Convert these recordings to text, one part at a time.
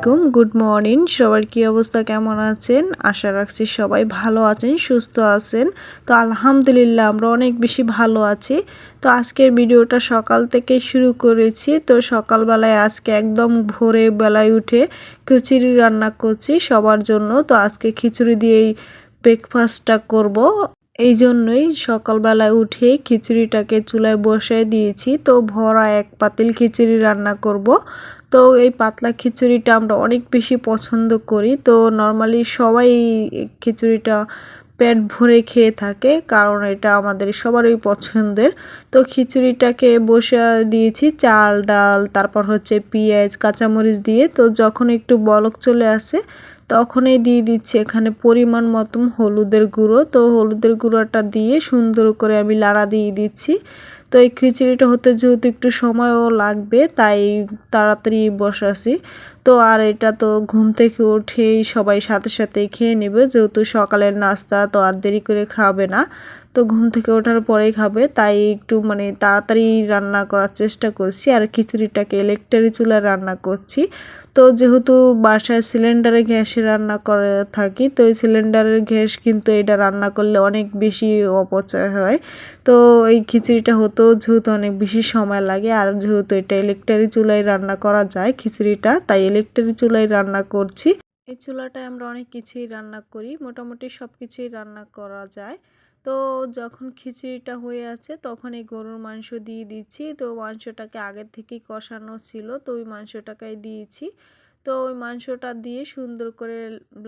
আলাইকুম, good morning. সবার কি অবস্থা, কেমন আছেন? আশা রাখছি সবাই ভালো আছেন, সুস্থ আছেন। তো আলহামদুলিল্লাহ, আমরা অনেক বেশি ভালো আছি। তো আজকের ভিডিওটা সকাল থেকে শুরু করেছি। তো সকালবেলায় আজকে একদম ভোরে বেলায় উঠে খিচুড়ি রান্না করছি সবার জন্য। তো আজকে খিচুড়ি দিয়েই ব্রেকফাস্টটা করব। এই জন্যই সকালবেলায় উঠে খিচুড়িটাকে চুলায় বসায় দিয়েছি। তো ভরা এক পাতিল খিচুড়ি রান্না করব। তো এই পাতলা খিচুড়িটা আমরা অনেক বেশি পছন্দ করি। তো নর্মালি সবাই খিচুড়িটা পেট ভরে খেয়ে থাকে, কারণ এটা আমাদের সবারই পছন্দের। তো খিচুড়িটাকে বসে দিয়েছি চাল, ডাল, তারপর হচ্ছে পেঁয়াজ, কাঁচামরিচ দিয়ে। তো যখন একটু বলক চলে আসে, তখনই দিয়ে দিচ্ছি এখানে পরিমাণ মতন হলুদের গুঁড়ো। তো হলুদের গুঁড়োটা দিয়ে সুন্দর করে আমি লাড়া দিয়ে দিচ্ছি। তো এই খিচুড়িটা হতে যেহেতু একটু সময়ও লাগবে, তাই তাড়াতাড়ি বসাছি তো আর এটা তো ঘুম থেকে উঠেই সবাই সাথে সাথে খেয়ে নেবে, যেহেতু সকালের নাস্তা তো আর দেরি করে খাবে না। তো ঘুম থেকে ওঠার পরেই খাবে, তাই একটু মানে তাড়াতাড়ি রান্না করার চেষ্টা করছি। আর খিচুড়িটাকে ইলেকট্রিক চুলায় রান্না করছি। তো যেহেতু বাসায় সিলিন্ডারে গ্যাসে রান্না করে থাকি, তো এই সিলিন্ডারের গ্যাস কিন্তু এটা রান্না করলে অনেক বেশি অপচয় হয়। তো এই খিচুড়িটা হতেও যেহেতু অনেক বেশি সময় লাগে, আর যেহেতু এটা ইলেকট্রিক চুলায় রান্না করা যায় খিচুড়িটা, তাই ইলেকট্রিক চুলায় রান্না করছি। এই চুলাটায় আমরা অনেক কিছুই রান্না করি, মোটামুটি সব কিছুই রান্না করা যায়। তো যখন খিচুড়িটা হয়ে আছে তখন এই গরুর মাংস দিয়ে দিচ্ছি। তো মাংসটাকে আগের থেকেই কষানো ছিল, তো ওই মাংসটাকে দিয়েছি। তো ওই মাংসটা দিয়ে সুন্দর করে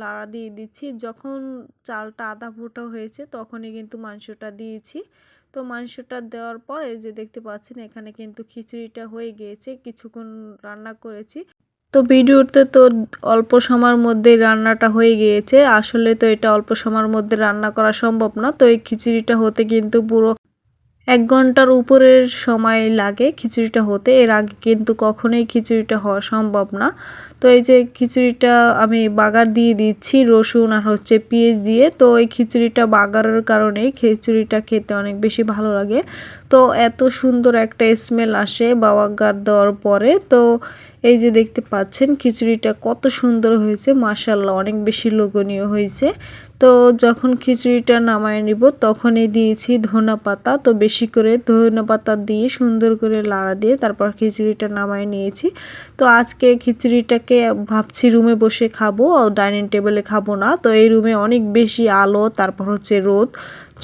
লাড়া দিয়ে দিচ্ছি। যখন চালটা আধা ফুটা হয়েছে তখনই কিন্তু মাংসটা দিয়েছি। তো মাংসটা দেওয়ার পর এই যে দেখতে পাচ্ছেন এখানে কিন্তু খিচুড়িটা হয়ে গিয়েছে, কিছুক্ষণ রান্না করেছি। তো ভিডিওতে তো অল্প সময়ের মধ্যেই রান্নাটা হয়ে গিয়েছে। আসলে তো এটা অল্প সময়ের মধ্যে রান্না করা সম্ভব না। তো এই খিচুড়িটা হতে কিন্তু পুরো এক ঘণ্টার উপরের সময় লাগে খিচুড়িটা হতে। এর আগে কিন্তু কখনোই খিচুড়িটা হওয়া সম্ভব না। তো এই যে খিচুড়িটা আমি বাগার দিয়ে দিচ্ছি, রসুন আর হচ্ছে পেঁয়াজ দিয়ে। তো এই খিচুড়িটা বাগারের কারণেই খিচুড়িটা খেতে অনেক বেশি ভালো লাগে। তো এত সুন্দর একটা স্মেল আসে বাগার দেওয়ার পরে। তো এই যে দেখতে পাচ্ছেন খিচুড়িটা কত সুন্দর হয়েছে মাসাল্লাহ অনেক বেশি লোভনীয় হয়েছে। তো যখন খিচুড়িটা নামায় নিব, তখনই দিয়েছি ধনা পাতা। তো বেশি করে ধনা পাতা দিয়ে সুন্দর করে লাড়া দিয়ে তারপর খিচুড়িটা নামায় নিয়েছি। তো আজকে খিচুড়িটাকে ভাবছি রুমে বসে খাব ডাইনিং টেবিলে খাব না। তো এই রুমে অনেক বেশি আলো, তারপর হচ্ছে রোদ,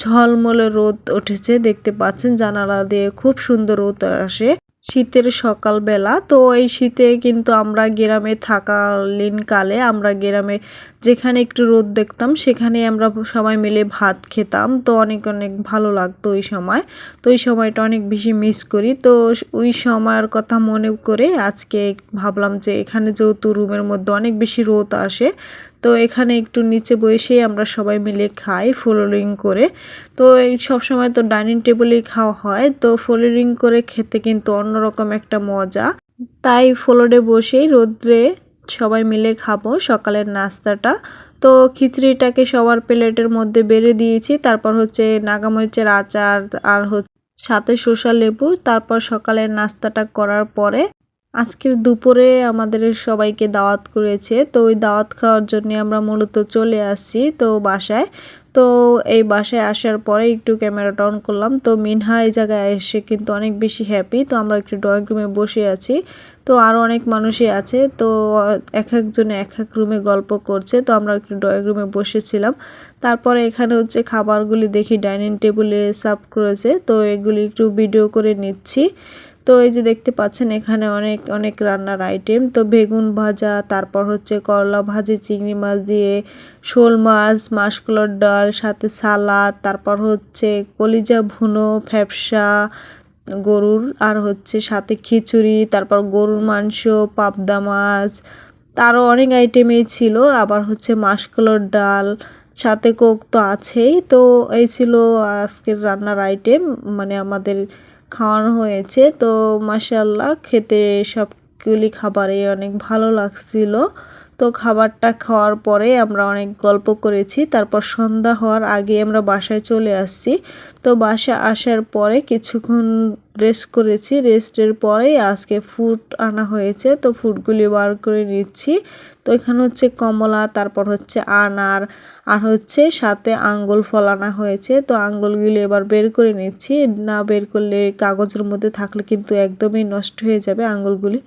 ঝলমলে রোদ উঠেছে, দেখতে পাচ্ছেন জানালা দিয়ে খুব সুন্দর রোদ আসে। শীতের সকালবেলা। তো এই শীতে কিন্তু আমরা গ্রামে থাকালীন কালে আমরা গ্রামে যেখানে একটু রোদ দেখতাম, সেখানে আমরা সবাই মিলে ভাত খেতাম। তো অনেক অনেক ভালো লাগতো ওই সময়। তো ওই সময়টা অনেক বেশি মিস করি। তো ওই সময়ের কথা মনে করে আজকে ভাবলাম যে এখানে যেহেতু রুমের মধ্যে অনেক বেশি রোদ আসে তো এখানে একটু নিচে বসেই আমরা সবাই মিলে খাই ফ্লোরিং করে। তো এই সব সময় তো ডাইনিং টেবিলেই খাওয়া হয়। তো ফ্লোরিং করে খেতে কিন্তু অন্যরকম একটা মজা। তাই ফ্লোরে বসেই রোদ্রে সবাই মিলে খাব সকালের নাস্তাটা। তো খিচড়িটাকে সবার প্লেটের মধ্যে বেড়ে দিয়েছি। তারপর হচ্ছে নাগামরিচের আচার আর হচ্ছে সাথে শসা লেবু। তারপর সকালের নাস্তাটা করার পরে আজকের দুপুরে আমাদের সবাইকে দাওয়াত করেছে, তো ওই দাওয়াত খাওয়ার জন্য আমরা মূলত চলে আসছি তো বাসায়। তো এই বাসায় আসার পরে একটু ক্যামেরাটা অন করলাম, তো মিনহা এই জায়গায় এসে কিন্তু অনেক বেশি হ্যাপি তো আমরা একটু ড্রয়িং রুমে বসে আছি। তো আরও অনেক মানুষই আছে, তো এক একজনে এক এক রুমে গল্প করছে, তো আমরা একটু ড্রয়িং রুমে বসেছিলাম। তারপরে এখানে হচ্ছে খাবারগুলি দেখি ডাইনিং টেবিলে সার্ভ করেছে, তো এগুলি একটু ভিডিও করে নিচ্ছি। তো এই যে দেখতে পাচ্ছেন, এখানে অনেক অনেক রান্নার আইটেম তো বেগুন ভাজা, তারপর হচ্ছে করলা ভাজি, চিংড়ি মাছ দিয়ে শোল মাছ, মাসকলার ডাল, সাথে সালাদ, তারপর হচ্ছে কলিজা ভুনো, ফ্যাপসা, গরুর, আর হচ্ছে সাথে খিচুড়ি, তারপর গরুর মাংস, পাবদা মাছ তারও অনেক আইটেমই ছিল। আবার হচ্ছে মাসকলার ডাল, সাথে কোক তো আছেই। তো এই ছিল আজকের রান্নার আইটেম মানে আমাদের খাওয়ানো হয়েছে। তো মাসাল্লাহ খেতে সবগুলি খাবারে অনেক ভালো লাগছিল। তো খাবারটা খাওয়ার পরে আমরা অনেক গল্প করেছি। তারপর সন্ধ্যা হওয়ার আগে আমরা বাসায় চলে আসছি। তো বাসা আসার পরে কিছুক্ষণ রেস্ট করেছি। রেস্টের পরেই আজকে ফুড আনা হয়েছে। তো ফুডগুলি বার করে নিচ্ছি। তো এখানে হচ্ছে কমলা, তারপর হচ্ছে আনার, আর হচ্ছে সাথে আঙ্গুল ফল আনা হয়েছে। তো আঙ্গুলগুলি এবার বের করে নিচ্ছি। না বের করলে কাগজের মধ্যে থাকলে কিন্তু একদমই নষ্ট হয়ে যাবে আঙ্গুলগুলি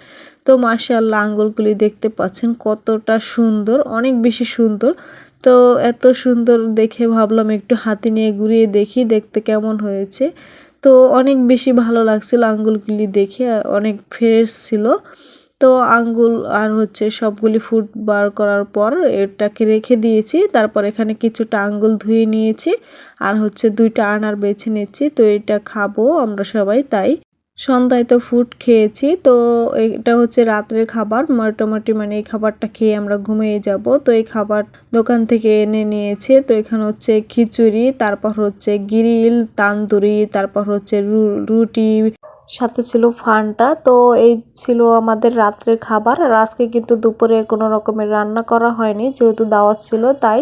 তো মাশাআল্লাহ আঙ্গুলগুলি দেখতে পাচ্ছেন কতটা সুন্দর, অনেক বেশি সুন্দর। তো এত সুন্দর দেখে ভাবলাম একটু হাতে নিয়ে ঘুরিয়ে দেখি, দেখতে কেমন হয়েছে। তো অনেক বেশি ভালো লাগছিল আঙ্গুলগুলি দেখে, অনেক ফ্রেশ ছিল। তো আঙ্গুল আর হচ্ছে সবগুলি ফুড বার করার পর এটাকে রেখে দিয়েছি, তারপর এখানে কিছুটা আঙ্গুল ধুয়ে নিয়েছি, আর হচ্ছে দুইটা আনার বেছে নিচ্ছি। তো এটা খাব আমরা সবাই, তাই সন্ধ্যায় তো ফুড খেয়েছি, তো এটা হচ্ছে রাত্রের খাবার। মোটামুটি মানে এই খাবারটা খেয়ে আমরা ঘুমিয়ে যাব। তো এই খাবার দোকান থেকে এনে নিয়েছে। তো এখানে হচ্ছে খিচুড়ি, তারপর হচ্ছে গিরিল, তান্দুরি, তারপর হচ্ছে রুটি, সাথে ছিল ফানটা। তো এই ছিল আমাদের রাত্রের খাবার। আর আজকে কিন্তু দুপুরে কোনো রকমের রান্না করা হয়নি, যেহেতু দাওয়াত ছিল, তাই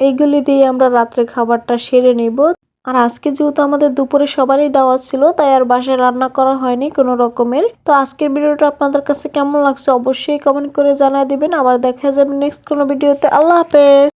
এইগুলি দিয়ে আমরা রাত্রে খাবারটা সেরে নিব। আর আজকে যেহেতু আমাদের দুপুরে সবারই দেওয়া ছিল, তাই আর বাসায় রান্না করা হয়নি কোনো রকমের। তো আজকের ভিডিওটা আপনাদের কাছে কেমন লাগছে অবশ্যই কমেন্ট করে জানাই দিবেন। আবার দেখা যাবে নেক্সট কোনো ভিডিওতে। আল্লাহ হাফেজ!